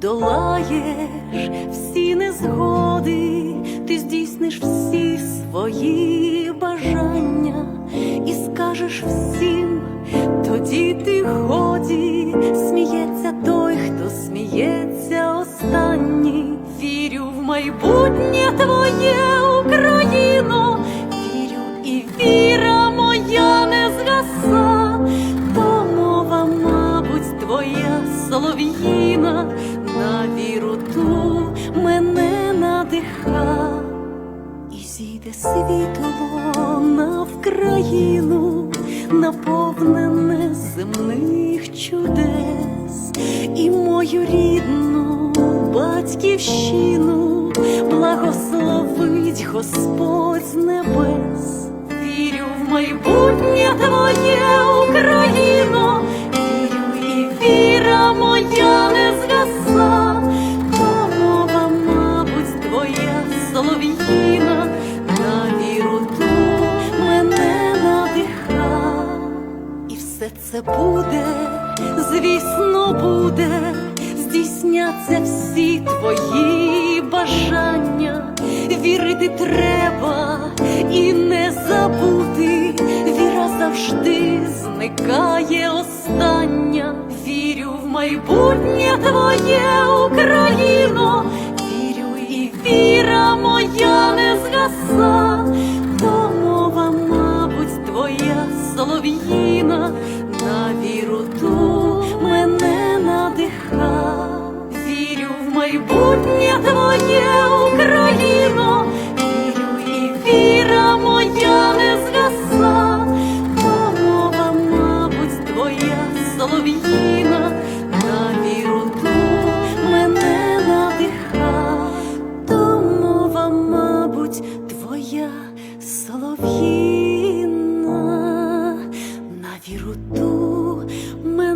подолаєш всі незгоди, ти здійсниш всі свої бажання і скажеш всім, тоді ти ході, сміється той, хто сміється останній. Вірю в майбутнє твоє надиха, і зійде світло на Вкраїну, наповнене земних чудес, і мою рідну батьківщину благословить Господь з небес. Вірю в майбутнє твоє буде, звісно, буде, здійсняться всі твої бажання, вірити треба і не забути, віра завжди зникає остання. Вірю в майбутнє твоє Україно, майбутнє твоє Україно, вірю і віра моя не згаса, то мова, мабуть, твоя солов'їна, на віру мене надиха, то мабуть, твоя солов'їна, на віру ту мене